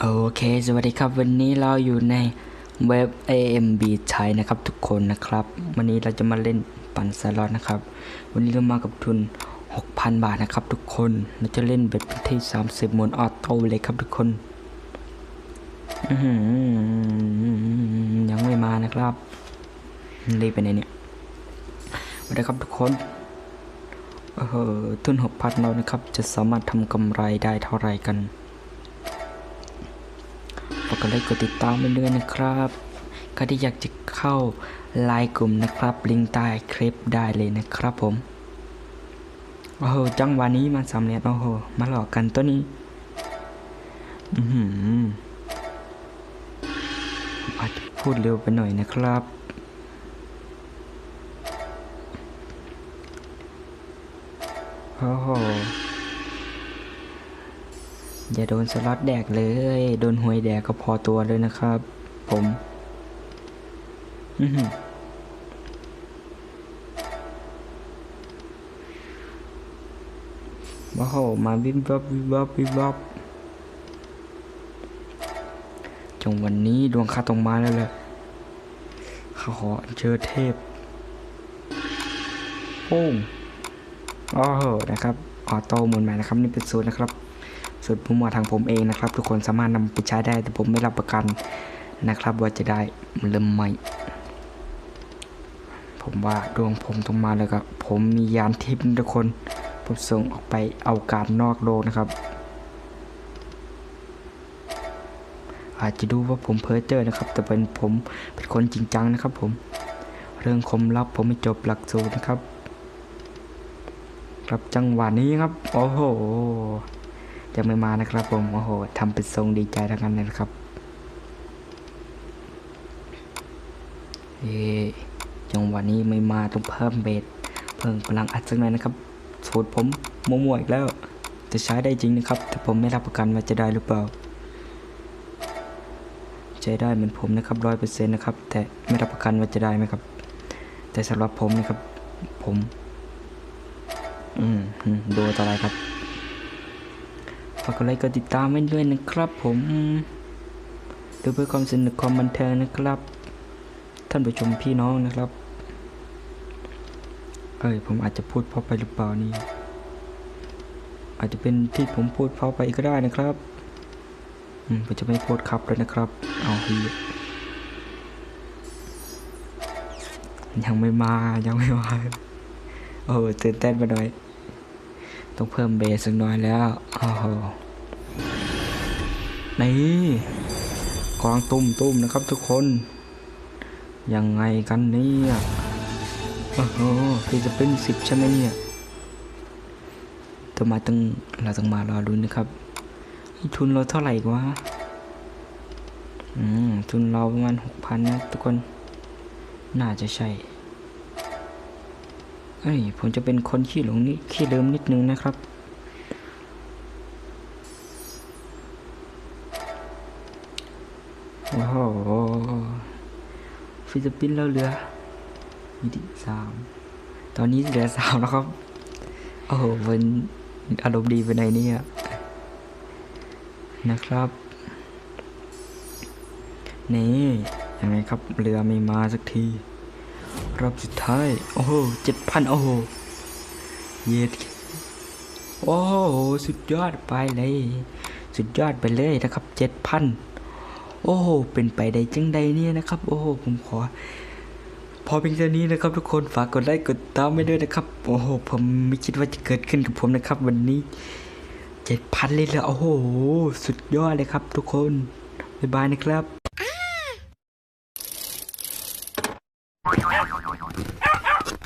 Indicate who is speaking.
Speaker 1: โอเค สวัสดีครับ วันนี้เราอยู่ในเว็บ AMB ใช้นะครับ ทุกคนนะครับ วันนี้เราจะมาเล่นปั่นสล็อตนะครับ วันนี้เรามากับทุน 6,000 บาทนะครับ ทุกคน เราจะเล่นเบ็ดที่ 30หมุนออโต้เลยครับทุกคนยังไม่มานะครับรีบไปไหนเนี่ยสวัสดีครับทุกคนเออทุน 6,000เรานะครับ จะสามารถทำกำไรได้เท่าไหร่กัน ดไลค์กดติดตามไปด้วยนะครับใครที่อยากจะเข้าไลน์กลุ่มนะครับ ลิงก์ใต้คลิปได้เลยนะครับผม โอ้โห จังหวะนี้มันสำเร็จโอ้โห มาหลอกกันตัวนี้ อือหืออาจจะพูดเร็วไปหน่อยนะครับโอ้โห อย่าโดนสล็อตแดกเลย โดนหวยแดกก็พอตัวเลยนะครับ ผมอือว้าวมาวิบวับวิบวับวิบวับจงวันนี้ดวงข้าต้องมาแล้วแหละข้าขอเชิญเทพโป้งโอ้โหนะครับ ออโต้หมุนใหม่นะครับนี่เป็นสูตรนะครับสูตรผมมาทางผมเองนะครับ ทุกคนสามารถนำไปใช้ได้แต่ผมไม่รับประกันนะครับ ว่าจะได้เริ่มใหม่ผมว่าดวงผมต้องมาแล้วครับผมมียานทิพย์ทุกคนผมส่งออกไปเอาการนอกโลกนะครับ อาจจะดูว่าผมเพ้อเจ้อนะครับ แต่เป็นผมเป็นคนจริงจังนะครับ ผมเรื่องคมลับผมไม่จบหลักสูตรนะครับ ครับจังหวะนี้ครับ โอ้โหยังไม่มานะครับผมโอ้โหทำเป็นทรงดีใจทั้งนั้นเลยนะครับเอจังหวะนี้ไม่มาต้องเพิ่มเบสเพิ่มพลังอัดสักหน่อยนะครับสูตรผมมั่วๆอีกแล้ว จะใช้ได้จริงนะครับ แต่ผมไม่รับประกันว่าจะได้หรือเปล่าใช้ได้เหมือนผมนะครับร้อยเปอร์เซ็นต์นะครับ แต่ไม่รับประกันว่าจะได้ไหมครับ แต่สำหรับผมนะครับผม อืมดูต่อไปครับฝากกดไลค์กดติดตามไว้ด้วยนะครับ ผมดูเพื่อความสนุกความบันเทิงนะครับ ท่านผู้ชมพี่น้องนะครับ เอ้ยผมอาจจะพูดเพราะไปหรือเปล่านี่อาจจะเป็นที่ผมพูดเพราะไปก็ได้นะครับอืมผมจะไม่พูดครับเลยนะครับ เอาฮียังไม่มายังไม่มา โอ้ตื่นเต้นไปหน่อย ต้องเพิ่มเบสสักหน่อยแล้ว โอ้โห นี่กองตุ้มตุ้มนะครับทุกคน ยังไงกันเนี่ยโอ้โหคือจะเป็นสิบใช่ไหมเนี่ยต้องมาต้องเราต้องมารอรุ้นนะครับ ทุนเราเท่าไหร่วะอืมทุนเราประมาณหกพันนะทุกคน น่าจะใช่ เอ้ยผมจะเป็นคนขี้หลงนิดขี้เดิมนิดนึงนะครับโอ้โหฟิลิปปินส์เราเหลือมีที่สามตอนนี้เหลือสามแล้วครับ โอ้โหเป็นอารมณ์ดีไปไหนเนี่ยนะครับ นี่ยังไงครับเรือไม่มาสักที รอบสุดท้าย โอ้โหเจ็ดพันโอ้โห เย็ดโอ้โห สุดยอดไปเลย สุดยอดไปเลยนะครับเจ็ดพันโอ้โห เป็นไปได้จังใดเนี่ยนะครับ โอ้โห ผมขอ พอเพียงเท่านี้นะครับ ทุกคนฝากกดไลค์กดติดตามไปด้วยนะครับ โอ้โห ผมไม่คิดว่าจะเกิดขึ้นกับผมนะครับ วันนี้เจ็ดพันเลยเหรอโอ้โห สุดยอดเลยครับ ทุกคน บ๊ายบายนะครับ よいしょ!